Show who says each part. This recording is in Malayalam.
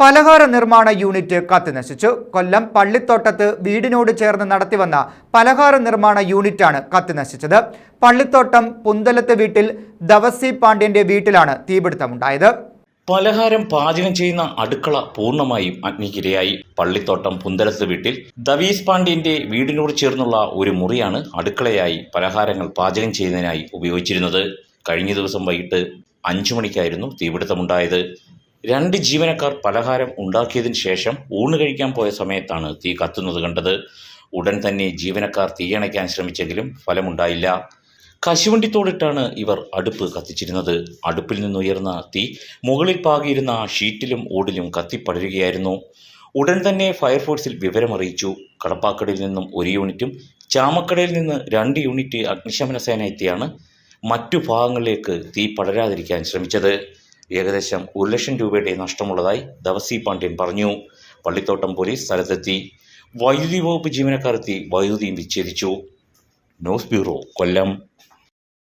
Speaker 1: പലഹാര നിർമ്മാണ യൂണിറ്റ് കത്തിനശിച്ചു കൊല്ലം പള്ളിത്തോട്ടത്ത് വീടിനോട് ചേർന്ന് നടത്തിവന്ന പലഹാര നിർമ്മാണ യൂണിറ്റാണ് കത്തിനശിച്ചത് പള്ളിത്തോട്ടം പുന്തലത്ത് വീട്ടിൽ ദവസി പാണ്ഡ്യന്റെ വീട്ടിലാണ് തീപിടുത്തമുണ്ടായത്.
Speaker 2: പലഹാരം പാചകം ചെയ്യുന്ന അടുക്കള പൂർണമായും അഗ്നിക്കിരയായി. പള്ളിത്തോട്ടം പുന്തലത്ത് വീട്ടിൽ ദവീസ് പാണ്ഡ്യന്റെ വീടിനോട് ചേർന്നുള്ള ഒരു മുറിയാണ് അടുക്കളയായി പലഹാരങ്ങൾ പാചകം ചെയ്യുന്നതിനായി ഉപയോഗിച്ചിരുന്നത്. കഴിഞ്ഞ ദിവസം വൈകിട്ട് അഞ്ചു മണിക്കായിരുന്നു തീപിടുത്തമുണ്ടായത്. രണ്ട് ജീവനക്കാർ പലഹാരം ഉണ്ടാക്കിയതിന് ശേഷം ഊണ് കഴിക്കാൻ പോയ സമയത്താണ് തീ കത്തുന്നത് കണ്ടത്. ഉടൻ തന്നെ ജീവനക്കാർ തീയണയ്ക്കാൻ ശ്രമിച്ചെങ്കിലും ഫലമുണ്ടായില്ല. കശുവണ്ടിത്തോടിട്ടാണ് ഇവർ അടുപ്പ് കത്തിച്ചിരുന്നത്. അടുപ്പിൽ നിന്നുയർന്ന തീ മുകളിൽ പാകിയിരുന്ന ഷീറ്റിലും ഓടിലും കത്തിപ്പടരുകയായിരുന്നു. ഉടൻ തന്നെ ഫയർഫോഴ്സിൽ വിവരമറിയിച്ചു. കടപ്പാക്കടയിൽ നിന്നും ഒരു യൂണിറ്റും ചാമക്കടയിൽ നിന്ന് രണ്ട് യൂണിറ്റ് അഗ്നിശമന സേന എത്തിയാണ് മറ്റു ഭാഗങ്ങളിലേക്ക് തീ പടരാതിരിക്കാൻ ശ്രമിച്ചത്. ഏകദേശം ഒരു ലക്ഷം രൂപയുടെ നഷ്ടമുള്ളതായി ദവസി പാണ്ഡ്യൻ പറഞ്ഞു. പള്ളിത്തോട്ടം പോലീസ് സ്ഥലത്തെത്തി. വൈദ്യുതി വകുപ്പ് ജീവനക്കാരെത്തി വൈദ്യുതിയും വിച്ഛേദിച്ചു. News bureau Kollam.